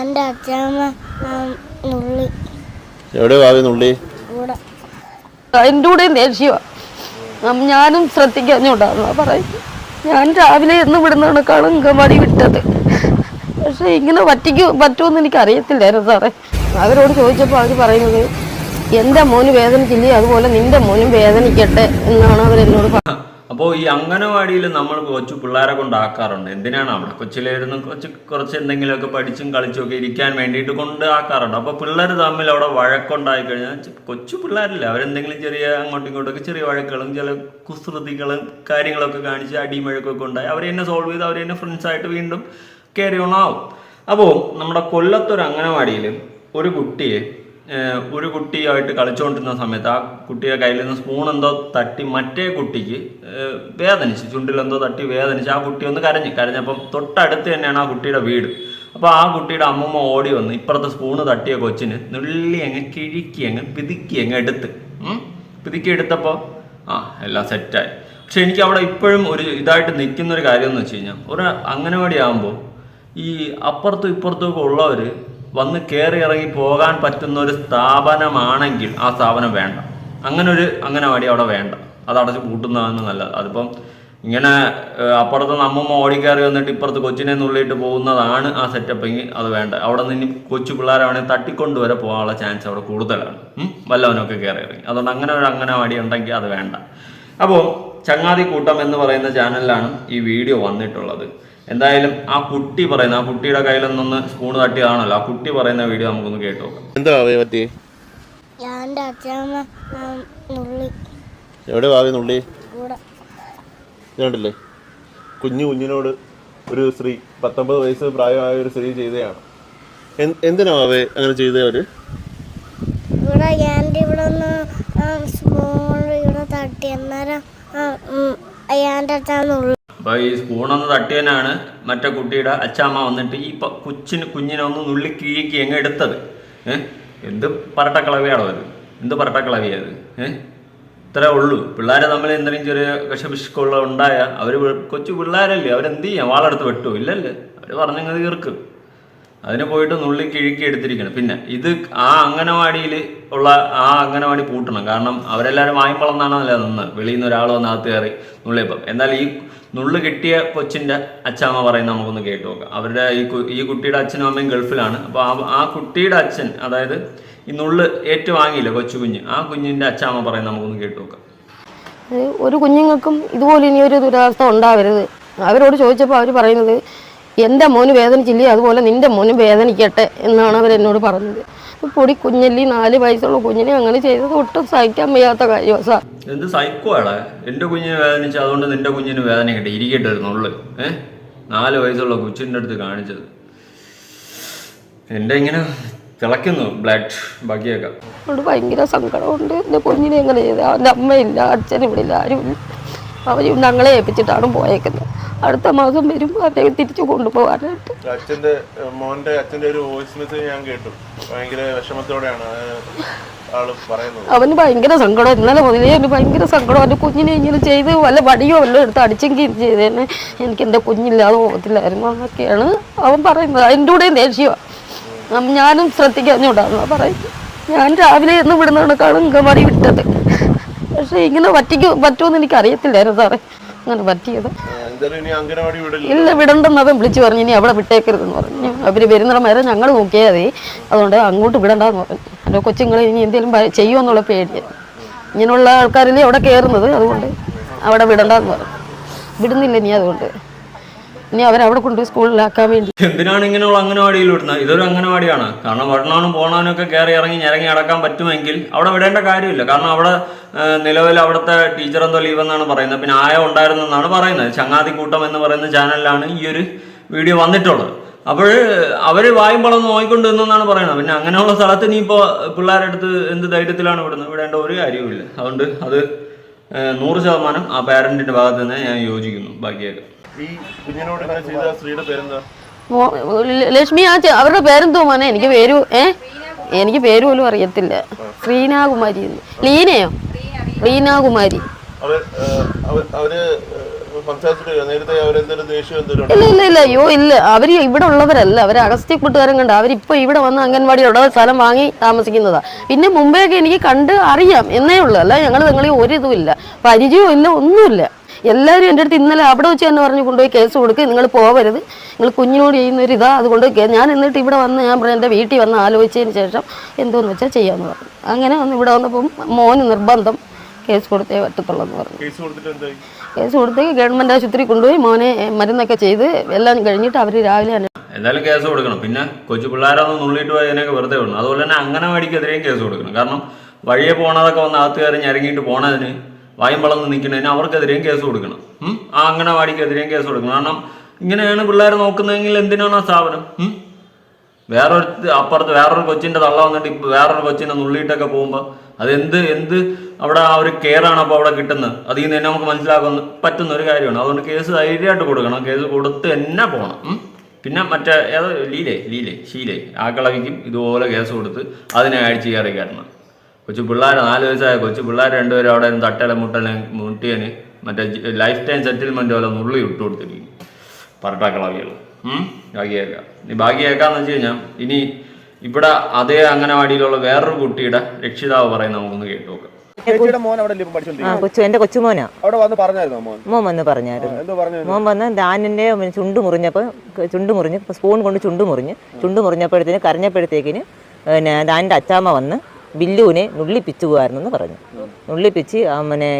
എന്റെ അച്ഛമ്മ നുള്ളി. എവിടെ ഭാവി നുള്ളി? കൂടെ. കൂടെയും ദേഷ്യമാണ് ഞാനും ശ്രദ്ധിക്കാഞ്ഞോണ്ടാന്ന് പറയും. ഞാൻ രാവിലെ എന്ന് വിടുന്ന കണക്കാണ് അങ്കമാടി വിട്ടത്. പക്ഷെ ഇങ്ങനെ പറ്റിക്ക് പറ്റുമെന്ന് എനിക്ക് അറിയത്തില്ലായിരുന്നു സാറേ. അവരോട് ചോദിച്ചപ്പോൾ അവർ പറയുന്നത് എന്റെ മോന് വേദനിക്കില്ലേ അതുപോലെ നിന്റെ മോനും വേദനിക്കട്ടെ എന്നാണ് അവരെന്നോട് പറഞ്ഞത് അപ്പോൾ ഈ അംഗനവാടിയിൽ നമ്മൾ കൊച്ചു പിള്ളേരെ കൊണ്ടാക്കാറുണ്ട്. എന്തിനാണ്? അവിടെ കൊച്ചിലിരുന്ന് കൊച്ചു കുറച്ച് എന്തെങ്കിലുമൊക്കെ പഠിച്ചും കളിച്ചും ഒക്കെ ഇരിക്കാൻ വേണ്ടിയിട്ട് കൊണ്ട് ആക്കാറുണ്ട്. അപ്പോൾ പിള്ളേർ തമ്മിൽ അവിടെ വഴക്കുണ്ടായി കഴിഞ്ഞാൽ കൊച്ചു പിള്ളേരില്ല? അവരെന്തെങ്കിലും ചെറിയ അങ്ങോട്ടും ഇങ്ങോട്ടൊക്കെ ചെറിയ വഴക്കുകളും ചില കുസൃതികളും കാര്യങ്ങളൊക്കെ കാണിച്ച് അടിയും വഴക്കൊക്കെ ഉണ്ടായി. അവർ സോൾവ് ചെയ്ത് അവർ തന്നെ ഫ്രണ്ട്സായിട്ട് വീണ്ടും കയറി ഓണാവും അപ്പോൾ നമ്മുടെ കൊല്ലത്തൊരു അംഗനവാടിയിൽ ഒരു കുട്ടിയെ ഒരു കുട്ടിയായിട്ട് കളിച്ചുകൊണ്ടിരുന്ന സമയത്ത് ആ കുട്ടിയുടെ കയ്യിൽ നിന്ന് സ്പൂൺ എന്തോ തട്ടി മറ്റേ കുട്ടിക്ക് വേദനിച്ച് ചുണ്ടിലെന്തോ തട്ടി വേദനിച്ച് ആ കുട്ടി ഒന്ന് കരഞ്ഞ്. കരഞ്ഞപ്പം തൊട്ടടുത്ത് തന്നെയാണ് ആ കുട്ടിയുടെ വീട്. അപ്പോൾ ആ കുട്ടിയുടെ അമ്മമ്മ ഓടി വന്ന് ഇപ്പുറത്തെ സ്പൂണ് തട്ടിയ കൊച്ചിന് നുള്ളി അങ്ങ് കിഴുക്കി അങ്ങ് പിതുക്കി അങ്ങ് എടുത്ത്? പിതുക്കി എടുത്തപ്പോൾ ആ എല്ലാം സെറ്റായി പക്ഷെ എനിക്ക് അവിടെ ഇപ്പോഴും ഒരു ഇതായിട്ട് നിൽക്കുന്ന ഒരു കാര്യം എന്ന് വെച്ച് കഴിഞ്ഞാൽ ഒരു അംഗനവാടി ആകുമ്പോൾ ഈ അപ്പുറത്തും ഇപ്പുറത്തും ഒക്കെ ഉള്ളവർ വന്ന് കയറി ഇറങ്ങി പോകാൻ പറ്റുന്ന ഒരു സ്ഥാപനമാണെങ്കിൽ ആ സ്ഥാപനം വേണ്ട. അങ്ങനെ ഒരു അംഗനവാടി അവിടെ വേണ്ട. അത് അടച്ച് പൂട്ടുന്നതാണ് നല്ലത്. അതിപ്പം ഇങ്ങനെ അപ്പുറത്ത് നമ്മമ്മ ഓടിക്കയറി വന്നിട്ട് ഇപ്പുറത്ത് കൊച്ചിനെ നുള്ളിയിട്ട് പോകുന്നതാണ് ആ സെറ്റപ്പ് എങ്കിൽ അത് വേണ്ട. അവിടെ നിന്ന് കൊച്ചു പിള്ളേരാണെങ്കിൽ തട്ടിക്കൊണ്ട് വരെ പോകാനുള്ള ചാൻസ് അവിടെ കൂടുതലാണ്? വല്ലവനൊക്കെ കയറി ഇറങ്ങി അതുകൊണ്ട് അങ്ങനെ ഒരു അംഗനവാടി ഉണ്ടെങ്കിൽ അത് വേണ്ട. അപ്പോൾ ചങ്ങാതി കൂട്ടം എന്ന് പറയുന്ന ചാനലിലാണ് ഈ വീഡിയോ വന്നിട്ടുള്ളത്. എന്തായാലും ആ കുട്ടി പറയുന്ന ആ കുട്ടിയുടെ കയ്യിൽ നിന്നൊന്ന് സ്പൂൺ തട്ടിയതാണല്ലോ ആ കുട്ടി പറയുന്ന വീഡിയോ നമുക്കൊന്ന് കേട്ടു എന്താ പറ്റി എവിടെ ഭാവി നുള്ളി? കൂടെ ഇതുണ്ടല്ലേ കുഞ്ഞു കുഞ്ഞിനോട് ഒരു സ്ത്രീ പത്തൊമ്പത് വയസ്സ് പ്രായമായ ഒരു സ്ത്രീ ചെയ്തതാണ് എന്ത്- എന്തിനാ അവേ അങ്ങനെ ചെയ്തവര് ഇവിടെ എന്റെ ഇവിടെ ഒന്ന് സ്മോൾ ഇവിടെ തട്ടി. അന്നേരം അച്ഛൻ നുള്ളി അപ്പോൾ ഈ സ്പൂണൊന്ന് തട്ടിയനാണ് മറ്റേ കുട്ടിയുടെ അച്ചാമ്മ വന്നിട്ട് ഈ കൊച്ചിന് കുഞ്ഞിനെ ഒന്ന് നുള്ളി കീഴിക്ക് അങ്ങ് എടുത്തത്. ഏഹ് എന്ത് പരട്ടക്കളവിയാണോ അത്? എന്ത് പരട്ടക്കളവിയത് ഏഹ് ഇത്രേ ഉള്ളൂ. പിള്ളേരെ തമ്മിൽ എന്തെങ്കിലും ചെറിയ വിഷമിഷ്കുള്ള ഉണ്ടായ അവർ കൊച്ചു പിള്ളേരല്ലേ അവരെന്ത് ചെയ്യാം? വാളെടുത്ത് വെട്ടു ഇല്ലല്ലേ. അവർ പറഞ്ഞങ്ങ് തീർക്കും. അതിന് പോയിട്ട് നുള്ളി കിഴുക്കി എടുത്തിരിക്കണം. പിന്നെ ഇത് ആ അംഗനവാടിയിൽ ഉള്ള ആ അംഗനവാടി പൂട്ടണം. കാരണം അവരെല്ലാവരും വായ്പളന്നാണല്ലോ നിന്ന്. വെളിയിൽ നിന്ന് ഒരാൾ വന്ന് അകത്ത് കയറി നുള്ളിയപ്പം. എന്നാൽ ഈ നുള്ളു കിട്ടിയ കൊച്ചിന്റെ അച്ഛാമ്മ പറയുന്നത് നമുക്കൊന്ന് കേട്ടു നോക്കാം. അവരുടെ ഈ ഈ കുട്ടിയുടെ അച്ഛനും അമ്മയും ഗൾഫിലാണ്. അപ്പോൾ ആ കുട്ടിയുടെ അച്ഛൻ അതായത് ഈ നുള്ള് ഏറ്റുവാങ്ങിയില്ല കൊച്ചു കുഞ്ഞ് ആ കുഞ്ഞിന്റെ അച്ഛാമ്മ പറയുന്നത് നമുക്കൊന്ന് കേട്ടു നോക്കാം. ഒരു കുഞ്ഞുങ്ങൾക്കും ഇതുപോലെ ഇനി ഒരു ദുരവസ്ഥ ഉണ്ടാവരുത്. അവരോട് ചോദിച്ചപ്പോൾ അവർ പറയുന്നത് എന്റെ മോന് വേദനിച്ചില്ലേ അതുപോലെ നിന്റെ മോനും വേദനിക്കട്ടെ എന്നാണ് അവർ എന്നോട് പറഞ്ഞത്. പൊടി കുഞ്ഞല്ലി നാല് വയസ്സുള്ള കുഞ്ഞിനെ അങ്ങനെ ചെയ്തത് ഒട്ടും സഹിക്കാൻ വയ്യാത്ത കാര്യമാണ് സാർ. എന്ത് സൈക്കോയാടാ എന്റെ കുഞ്ഞിന് വേദനിച്ച് അതുകൊണ്ട് നിന്റെ കുഞ്ഞിന് വേദന കിട്ടി. ഇരിക്കട്ടായിരുന്നുള്ളു നുള്ള്. ഏഹ് നാല് വയസ്സുള്ള കൊച്ചിന്റെ അടുത്ത് കാണിച്ചത്. എന്റെ ഇങ്ങനെ തിളയ്ക്കുന്നു ബ്ലഡ് ബാക്കിയൊക്കെ. ഭയങ്കര സങ്കടമുണ്ട്. എന്റെ കുഞ്ഞിനെ എങ്ങനെ ചെയ്ത്? അവന്റെ അമ്മയില്ല ഇവിടെ ഇല്ല അവർ ഞങ്ങളെ ഏൽപ്പിച്ചിട്ടാണ് പോയേക്കുന്നത്. അടുത്ത മാസം വരുമ്പോൾ അവരെ തിരിച്ചു കൊണ്ടുപോകാനായിട്ട്. അച്ഛന്റെ മോന്റെ അച്ഛന്റെ ഒരു വോയിസ് മെസ്സേജ് ഞാൻ കേട്ടു. ഭയങ്കര വിഷമത്തോടെയാണ് അവന് ഭയങ്കര സങ്കടം. ഇന്നലെ മുതലേ അവന് ഭയങ്കര സങ്കടം. അവന്റെ കുഞ്ഞിനെ ഇങ്ങനെ ചെയ്ത് വല്ല വടിയോ വല്ലതും എടുത്ത് അടിച്ചെങ്കിൽ ഇത് ചെയ്തേനെ? എനിക്ക് എന്റെ കുഞ്ഞില്ലാതെ പോകത്തില്ലായിരുന്നു. എന്നൊക്കെയാണ് അവൻ പറയുന്നത്. അതിന്റെ കൂടെയും ദേഷ്യമാണ് ഞാനും ശ്രദ്ധിക്കാഞ്ഞോണ്ടാണ് പറയുന്നത്. ഞാൻ രാവിലെ എന്ന് വിടുന്ന കണക്കാണ് വിട്ടത്. പക്ഷെ ഇങ്ങനെ പറ്റിക്ക് പറ്റുമെന്ന് എനിക്ക് അറിയത്തില്ലായിരുന്നു സാറേ. അങ്ങനെ പറ്റിയത്. ഇല്ല വിടണ്ടെന്ന് അവൻ വിളിച്ചു പറഞ്ഞു. ഇനി അവിടെ വിട്ടേക്കരുതെന്ന് പറഞ്ഞു. അവർ വരുന്നിടം വരെ ഞങ്ങൾ നോക്കിയാൽ മതി അതുകൊണ്ട് അങ്ങോട്ട് വിടണ്ടെന്ന് പറഞ്ഞു. അല്ല കൊച്ചുങ്ങളെ ഇനി എന്തെങ്കിലും ചെയ്യുമെന്നുള്ള പേടിയാണ് ഇങ്ങനെയുള്ള ആൾക്കാരല്ലേ അവിടെ കയറുന്നത് അതുകൊണ്ട് അവിടെ വിടണ്ടെന്ന് പറഞ്ഞു. വിടുന്നില്ല ഇനി അതുകൊണ്ട്. ഇനി അവരവിടെ കൊണ്ട് സ്കൂളിലാക്കാൻ വേണ്ടി. എന്തിനാണ് ഇങ്ങനെയുള്ള അംഗനവാടിയിൽ വിടുന്നത്? ഇതൊരു അംഗനവാടിയാണ്. കാരണം വരണാനും പോണാനും ഒക്കെ കയറി ഇറങ്ങി ഞരങ്ങി അടക്കാൻ പറ്റുമെങ്കിൽ അവിടെ വിടേണ്ട കാര്യമില്ല. കാരണം അവിടെ നിലവിൽ അവിടുത്തെ ടീച്ചർ എന്തോ ലീവ് എന്നാണ് പറയുന്നത്. പിന്നെ ആയ ഉണ്ടായിരുന്നെന്നാണ് പറയുന്നത്. ചങ്ങാതി കൂട്ടം എന്ന് പറയുന്ന ചാനലിലാണ് ഈ ഒരു വീഡിയോ വന്നിട്ടുള്ളത്. അപ്പോൾ അവർ വായും പളം നോക്കിക്കൊണ്ട് പറയുന്നത്. പിന്നെ അങ്ങനെയുള്ള സ്ഥലത്ത് ഇപ്പോ പിള്ളേരുടെ അടുത്ത് എന്ത് ധൈര്യത്തിലാണ് വിടുന്നത്? വിടേണ്ട ഒരു കാര്യവുമില്ല. അതുകൊണ്ട് അത് നൂറ് ശതമാനം ആ പാരന്റിന്റെ ഭാഗത്ത് ഞാൻ യോജിക്കുന്നു. ബാക്കിയൊക്കെ. ഈ കുഞ്ഞിനോട് ഇങ്ങനെ ചെയ്ത സ്ത്രീയുടെ പേരെന്താ? ലക്ഷ്മി ആ അവരുടെ പേരെന്തോ മോനെ? എനിക്ക് പേര് ഏ? എനിക്ക് പേര് പോലും അറിയത്തില്ല. ശ്രീനാകുമാരി. ലീനയോ? ലീനാകുമാരി ഇല്ല ഇല്ല ഇല്ല. അയ്യോ ഇല്ല. അവർ ഇവിടെ ഉള്ളവരല്ല. അവർ അഗസ്ത്യ കൂട്ടുകാരും കണ്ട അവരിപ്പോ ഇവിടെ വന്ന് അംഗൻവാടി ഉള്ള സ്ഥലം വാങ്ങി താമസിക്കുന്നതാ. പിന്നെ മുമ്പേയൊക്കെ എനിക്ക് കണ്ട് അറിയാം. എന്നേ ഉള്ളൂ. അല്ല ഞങ്ങൾ നിങ്ങളീ ഒരു ഇതുമില്ല പരിചയവും ഇല്ല. ഒന്നുമില്ല. എല്ലാവരും എന്റെ അടുത്ത് ഇന്നലെ അവിടെ വെച്ച് തന്നെ പറഞ്ഞു കൊണ്ടുപോയി കേസ് കൊടുക്കുക നിങ്ങൾ പോവരുത്. നിങ്ങൾ കുഞ്ഞിനോട് ചെയ്യുന്ന ഒരു ഇതാ അതുകൊണ്ട് ഞാൻ എന്നിട്ട് ഇവിടെ വന്ന് ഞാൻ പറഞ്ഞു എന്റെ വീട്ടിൽ വന്ന് ആലോചിച്ചതിന് ശേഷം എന്തോന്ന് വെച്ചാൽ ചെയ്യാമെന്ന് പറഞ്ഞു. അങ്ങനെ വന്ന് ഇവിടെ വന്നപ്പം മോന് നിർബന്ധം കേസ് കൊടുത്തേ പറ്റത്തുള്ളൂ എന്ന് പറഞ്ഞു. കേസ് കൊടുത്തിട്ട് എന്തായി? കേസ് കൊടുത്ത് ഗവൺമെന്റ് ആശുപത്രി കൊണ്ടുപോയി മോനെ മരുന്നൊക്കെ ചെയ്ത് എല്ലാം കഴിഞ്ഞിട്ട് അവർ രാവിലെ തന്നെ എന്തായാലും കേസ് കൊടുക്കണം. പിന്നെ കൊച്ചു പിള്ളേരൊന്നും നുള്ളിയിട്ട് പോയി അതിനൊക്കെ വെറുതെ വിടണം അതുപോലെ തന്നെ അങ്ങനെ അംഗനവാടിക്കെതിരെയും കേസ് കൊടുക്കണം. കാരണം വഴിയെ പോണതൊക്കെ വന്ന് അകത്ത് കയറി ഞരങ്ങിയിട്ട് പോണതിന് വായും വളർന്ന് നിൽക്കുന്നതിന് അവർക്കെതിരെയും കേസ് കൊടുക്കണം? ആ അംഗനവാടിക്കെതിരെയും കേസ് കൊടുക്കണം. കാരണം ഇങ്ങനെയാണ് പിള്ളേർ നോക്കുന്നതെങ്കിൽ എന്തിനാണ് ആ സ്ഥാപനം? വേറൊരു അപ്പുറത്ത് വേറൊരു കൊച്ചിന്റെ തള്ള വന്നിട്ട് ഇപ്പൊ വേറൊരു കൊച്ചിനെ നുള്ളിയിട്ടൊക്കെ പോകുമ്പോൾ അതെന്ത് എന്ത് അവിടെ ആ ഒരു കെയർ ആണ് അപ്പോൾ അവിടെ കിട്ടുന്നത്? അതിൽ നിന്ന് തന്നെ നമുക്ക് മനസ്സിലാക്കുന്ന പറ്റുന്ന ഒരു കാര്യമാണ്. അതുകൊണ്ട് കേസ് ധൈര്യമായിട്ട് കൊടുക്കണം. കേസ് കൊടുത്ത് തന്നെ പോകണം പിന്നെ മറ്റേ ഏതോ ലീലേ ലീലേ ശീലേ ആ കളവിക്കും ഇതുപോലെ കേസ് കൊടുത്ത് അതിനെ അഴിച്ച് കയറി കയറണം. കൊച്ചു പിള്ളേർ നാല് വയസ്സായ കൊച്ചു പിള്ളേർ രണ്ടുപേരും അവിടെ നിന്ന് തട്ടല മുട്ടല മുട്ടിയന് മറ്റേ ലൈഫ് ടൈം സെറ്റിൽമെന്റ് പോലെ നുള്ളി ഇട്ട് കൊടുത്തിരിക്കും. പറട്ടാക്കളവികൾ ബാക്കി കേൾക്കാം. ഇനി ഭാഗ്യേക്കാന്ന് വെച്ച് കഴിഞ്ഞാൽ ഇനി ഇവിടെ അതേ അംഗനവാടിയിലുള്ള വേറൊരു കുട്ടിയുടെ രക്ഷിതാവ് പറയുന്ന നമുക്കൊന്ന് കേട്ടു നോക്കാം. മോമെന്ന് കൊച്ചുമോനാ പറഞ്ഞായിരുന്നോ മോൻ? മോൻ വന്ന് പറഞ്ഞായിരുന്നു. മോം മോൻ വന്ന് ദാനിന്റെ ചുണ്ട് മുറിഞ്ഞപ്പോ ചുണ്ട് മുറിഞ്ഞ് സ്പൂൺ കൊണ്ട് ചുണ്ട് മുറിഞ്ഞ് ചുണ്ട് മുറിഞ്ഞപ്പോഴത്തേന് കരഞ്ഞപ്പോഴത്തേക്കിന് പിന്നെ ദാനിന്റെ അച്ചാമ്മ വന്ന് ബില്ലുവിനെ നുള്ളിപ്പിച്ചു പോകായിരുന്നു എന്ന് പറഞ്ഞു. നുള്ളിപ്പിച്ച് പിന്നെ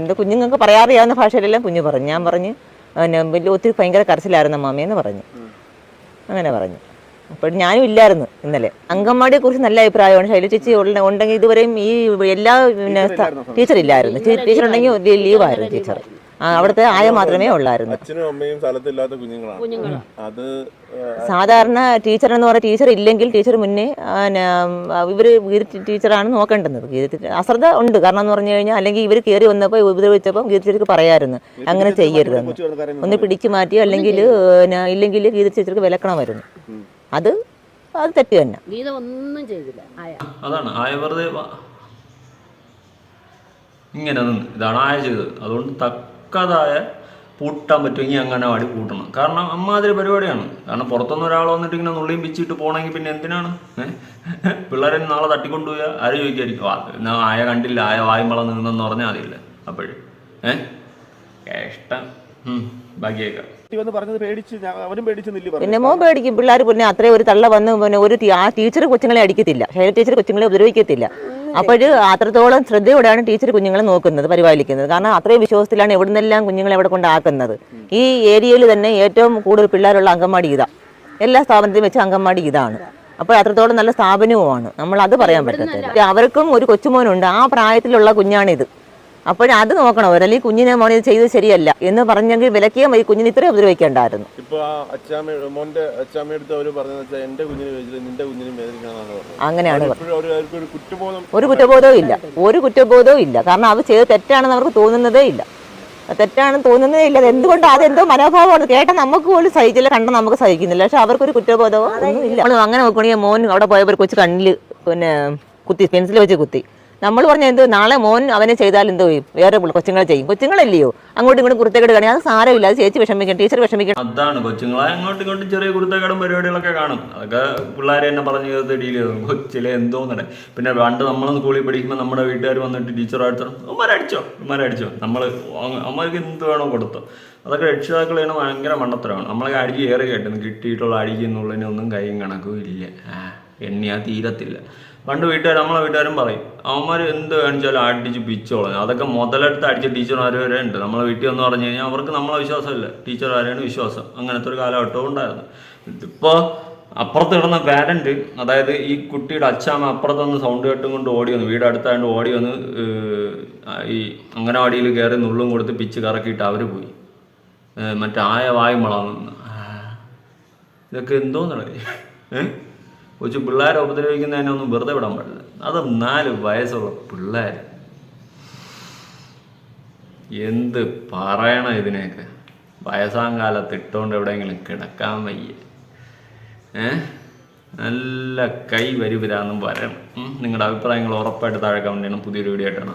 എന്റെ കുഞ്ഞുങ്ങൾക്ക് പറയാറിയാവുന്ന ഭാഷയിലെല്ലാം കുഞ്ഞു പറഞ്ഞു. ഞാൻ പറഞ്ഞ് പിന്നെ ബില്ലു ഒത്തിരി ഭയങ്കര കരച്ചിലായിരുന്നു മാമയെന്ന് പറഞ്ഞു. അങ്ങനെ പറഞ്ഞു. അപ്പോൾ ഞാനും ഇല്ലായിരുന്നു ഇന്നലെ. അങ്കൻവാടിയെ കുറിച്ച് നല്ല അഭിപ്രായമാണ്. ശൈല ചേച്ചി ഉണ്ടെങ്കിൽ ഇതുവരെയും ഈ എല്ലാ പിന്നെ ടീച്ചർ ഇല്ലായിരുന്നു. ടീച്ചർ ഉണ്ടെങ്കിൽ ലീവായിരുന്നു ടീച്ചർ. അവിടുത്തെ ആയ മാത്രമേ ഉള്ളായിരുന്നു. അച്ഛനും അമ്മയും സ്ഥലത്തില്ലാത്ത കുഞ്ഞുങ്ങളാണ്. അത് സാധാരണ ടീച്ചർ എന്ന് പറഞ്ഞ ടീച്ചർ ഇല്ലെങ്കിൽ ടീച്ചർ മുന്നേ ഇവർ ടീച്ചറാണ് നോക്കേണ്ടത് അശ്രദ്ധ ഉണ്ട്. കാരണം എന്ന് പറഞ്ഞു കഴിഞ്ഞാൽ അല്ലെങ്കിൽ ഇവർ കയറി വന്നപ്പോൾ ഉപദ്രവിച്ചപ്പോൾ ഗീത ടീച്ചർക്ക് പറയാമായിരുന്നു അങ്ങനെ ചെയ്യരുതെന്ന് കൊച്ചു ഒന്ന് പിടിച്ചു മാറ്റിയോ അല്ലെങ്കിൽ ഇല്ലെങ്കിൽ ഗീത ടീച്ചർക്ക് വിലക്കണമായിരുന്നു. അത് അത് തെറ്റ് തന്നെ. ഗീത ഒന്നും ചെയ്തില്ല. അതാണ് ആയ വെറുതെ ഇങ്ങനെ ഇതാണ് ആയ ചെയ്തത്. അതുകൊണ്ട് തക്കതായ പൂട്ടാൻ പറ്റുമെങ്കിൽ അംഗനവാടി പൂട്ടണം. കാരണം അമ്മാതിരി പരിപാടിയാണ്. കാരണം പുറത്തുനിന്ന് ഒരാൾ വന്നിട്ട് ഇങ്ങനെ നുള്ളിയും പിച്ചിട്ട് പോകണമെങ്കിൽ പിന്നെ എന്തിനാണ്? പിള്ളേരെ നാളെ തട്ടിക്കൊണ്ടുപോയ? ആര് ചോദിക്കായിരിക്കും? ആയ കണ്ടില്ല ആയ വായും വളർന്ന് നിന്നെന്ന് പറഞ്ഞാൽ മതിയില്ല അപ്പോഴേ. ഏഹ് കഷ്ടം ഉം, ബാക്കിയേക്കാം. വന്ന് പറഞ്ഞത് പേടിച്ച് അവനും പിന്നെ മോൻ പേടിക്കും. പിള്ളേർ പിന്നെ അത്രയും ഒരു തള്ള വന്ന് പിന്നെ ഒരു ആ ടീച്ചർ കൊച്ചുങ്ങളെ അടിക്കത്തില്ല. ഹെയർ ടീച്ചർ കൊച്ചുങ്ങളെ ഉപദ്രവിക്കത്തില്ല. അപ്പോൾ അത്രത്തോളം ശ്രദ്ധയോടെയാണ് ടീച്ചർ കുഞ്ഞുങ്ങളെ നോക്കുന്നത് പരിപാലിക്കുന്നത്. കാരണം അത്രയും വിശ്വാസത്തിലാണ് എവിടെ നിന്നെല്ലാം കുഞ്ഞുങ്ങളെ എവിടെ കൊണ്ടാക്കുന്നത് ഈ ഏരിയയിൽ തന്നെ ഏറ്റവും കൂടുതൽ പിള്ളേരുള്ള അംഗൻവാടി ഇതാ. എല്ലാ സ്ഥാപനത്തിലും വെച്ച് അംഗൻവാടി ഇതാണ്. അപ്പോൾ അത്രത്തോളം നല്ല സ്ഥാപനവുമാണ്. നമ്മൾ അത് പറയാൻ പറ്റത്തില്ല. അവർക്കും ഒരു കൊച്ചുമോനുണ്ട്. ആ പ്രായത്തിലുള്ള കുഞ്ഞാണിത്. അപ്പോൾ അത് നോക്കണം. അവർ കുഞ്ഞിനെ മോനെ ഇത് ചെയ്തത് ശരിയല്ല എന്ന് പറഞ്ഞെങ്കിൽ വിലക്കിയ ഈ കുഞ്ഞിനെ ഇത്രയും ഉപദ്രവിക്കേണ്ടായിരുന്നു. അച്ചാമ്മ മോന്റെ എന്റെ കുഞ്ഞിനെ നിന്റെ കുഞ്ഞിനെ അങ്ങനെയാണ് ഒരു കുറ്റബോധം ഒരു കുറ്റബോധവും ഇല്ല. ഒരു കുറ്റബോധവും ഇല്ല. കാരണം അത് ചെയ്ത് തെറ്റാണെന്ന് അവർക്ക് തോന്നുന്നതേ ഇല്ല. തെറ്റാണെന്ന് തോന്നുന്നതേ ഇല്ല. അത് എന്തുകൊണ്ട് അതെന്തോ മനോഭാവമാണ്. കേട്ട നമുക്ക് പോലും സഹിച്ചില്ല കണ്ട നമുക്ക് സഹിക്കുന്നില്ല. പക്ഷെ അവർക്കൊരു കുറ്റബോധമോ ഒന്നും ഇല്ല നമ്മൾ അങ്ങനെ നോക്കുകയാണെങ്കിൽ മോൻ അവിടെ പോയപ്പോൾ കൊച്ചു കണ്ണിൽ പിന്നെ കുത്തി പെൻസിൽ വെച്ച് കുത്തി. നമ്മൾ പറഞ്ഞ എന്ത്? നാളെ മോൻ അവനെ ചെയ്താൽ എന്തോ വേറെ കൊച്ചുങ്ങളെ ചെയ്യും. കൊച്ചുങ്ങളല്ലയോ? അങ്ങോട്ടും ഇങ്ങോട്ടും കുരുത്തക്കേട് കാണി അത് സാരമില്ല. അത് ചേച്ചി വിഷമിക്കണം. ടീച്ചർ വിഷമിക്കണം. അതാണ്. കൊച്ചുങ്ങളെ അങ്ങോട്ടും ഇങ്ങോട്ടും ചെറിയ കുരുത്തക്കേടും പരിപാടികളൊക്കെ കാണും. അതൊക്കെ പിള്ളേരെ തന്നെ പറഞ്ഞു ചെയ്തു. കൊച്ചിലെ എന്തോന്നടെ പിന്നെ പണ്ട് നമ്മൾ സ്കൂളിൽ പഠിക്കുമ്പോൾ നമ്മുടെ വീട്ടുകാർ വന്നിട്ട് ടീച്ചർ അടുത്തോ അമ്മരടിച്ചോ അമ്മരടിച്ചോ നമ്മൾ അമ്മയ്ക്ക് എന്ത് വേണോ കൊടുത്തോ. അതൊക്കെ രക്ഷിതാക്കൾ ചെയ്യുന്ന ഭയങ്കര മണ്ടത്തരമാണ്. നമ്മളെ അടിക്ക് ഏറെ കേട്ടു കിട്ടിയിട്ടുള്ള അടിക്ക് എന്നുള്ളതിനൊന്നും കൈയും കണക്കും ഇല്ല. എണ്ണിയാ തീരത്തില്ല. പണ്ട് വീട്ടുകാർ നമ്മളെ വീട്ടുകാരും പറയും അവന്മാർ എന്ത് കാണിച്ചാലും അടിച്ച് പിച്ചോളും. അതൊക്കെ മുതലെടുത്ത് അടിച്ച ടീച്ചർമാർ വരെ ഉണ്ട്. നമ്മളെ വീട്ടിൽ എന്ന് പറഞ്ഞു കഴിഞ്ഞാൽ അവർക്ക് നമ്മളെ വിശ്വാസമില്ല. ടീച്ചർ ടീച്ചർമാരെയാണ് വിശ്വാസം. അങ്ങനത്തെ ഒരു കാലഘട്ടവും ഉണ്ടായിരുന്നു. ഇതിപ്പോൾ അപ്പുറത്ത് കിടന്ന പാരന്റ് അതായത് ഈ കുട്ടിയുടെ അച്ഛാമ്മ അപ്പുറത്ത് നിന്ന് സൗണ്ട് കേട്ടും കൊണ്ട് ഓടി വന്നു. വീട് അടുത്തായതുകൊണ്ട് ഓടി വന്ന് ഈ അംഗനവാടിയിൽ കയറി നുള്ളും കൊടുത്ത് പിച്ച് കറക്കിയിട്ട് അവർ പോയി. മറ്റേ ആയ വായും വളർന്നു ഇതൊക്കെ എന്തോന്നാണ് ഏഹ് കൊച്ചു പിള്ളേരെ ഉപദ്രവിക്കുന്നതിനൊന്നും വെറുതെ വിടാൻ പാടില്ല. അത് നാല് വയസ്സുള്ള പിള്ളേർ എന്ത് പറയണം ഇതിനെയൊക്കെ? വയസ്സാം കാലത്ത് ഇട്ടുകൊണ്ട് എവിടെയെങ്കിലും കിടക്കാൻ വയ്യ. ഏ? നല്ല കൈ വരുവരാന്നും പറയണം നിങ്ങളുടെ അഭിപ്രായങ്ങൾ ഉറപ്പായിട്ട് താഴെ കമന്റ് ചെയ്യണം. പുതിയൊരു വീഡിയോ ആയിട്ടാണ്